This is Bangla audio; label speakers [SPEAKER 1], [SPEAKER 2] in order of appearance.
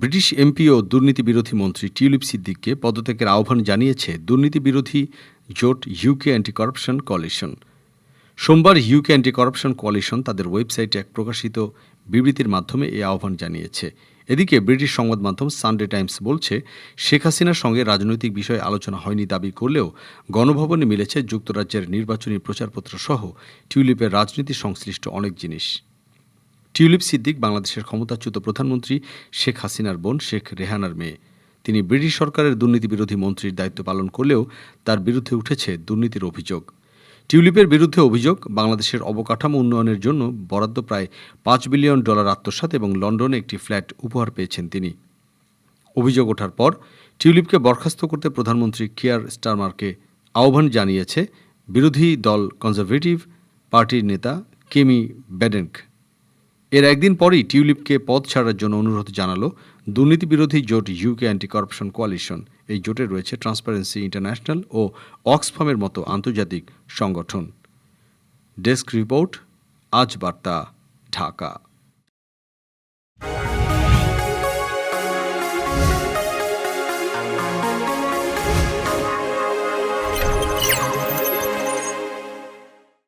[SPEAKER 1] ব্রিটিশ এমপি ও দুর্নীতি বিরোধী মন্ত্রী টিউলিপ সিদ্দিককে পদত্যাগের আহ্বান জানিয়েছে দুর্নীতি বিরোধী জোট ইউকে অ্যান্টি করাপশন কোয়ালিশন সোমবার ইউকে অ্যান্টি করাপশন কোয়ালিশন তাদের ওয়েবসাইটে এক প্রকাশিত বিবৃতির মাধ্যমে এই আহ্বান জানিয়েছে। এদিকে ব্রিটিশ সংবাদ মাধ্যম সানডে টাইমস বলছে, শেখ হাসিনার সঙ্গে রাজনৈতিক বিষয়ে আলোচনা হয়নি দাবি করলেও গণভবনে মিলেছে যুক্তরাজ্যের নির্বাচনী প্রচারপত্র সহ টিউলিপের রাজনীতি সংশ্লিষ্ট অনেক জিনিস। টিউলিপ সিদ্দিক বাংলাদেশের ক্ষমতাচ্যুত প্রধানমন্ত্রী, শেখ হাসিনার বোন শেখ রেহানার মেয়ে। তিনি ব্রিটিশ সরকারের দুর্নীতি বিরোধী মন্ত্রীর দায়িত্ব পালন করলেও তার বিরুদ্ধে উঠেছে দুর্নীতির অভিযোগ। টিউলিপের বিরুদ্ধে অভিযোগ, বাংলাদেশের অবকাঠামো উন্নয়নের জন্য বরাদ্দ প্রায় পাঁচ বিলিয়ন ডলার আত্মসাৎ এবং লন্ডনে একটি ফ্ল্যাট উপহার পেয়েছেন তিনি। অভিযোগ ওঠার পর টিউলিপকে বরখাস্ত করতে প্রধানমন্ত্রী কিয়ার স্টারমারকে আহ্বান জানিয়েছে বিরোধী দল কনজারভেটিভ পার্টির নেতা কেমি ব্যাডেনক এর একদিন পরেই টিউলিপকে পদ ছাড়ার জন্য অনুরোধ জানালো দুর্নীতিবিরোধী জোট ইউকে অ্যান্টি করাপশন কোয়ালিশন এই জোটে রয়েছে ট্রান্সপারেন্সি ইন্টারন্যাশনাল ও অক্সফামের মতো আন্তর্জাতিক সংগঠন। ডেস্ক রিপোর্ট আজ বার্তা, ঢাকা।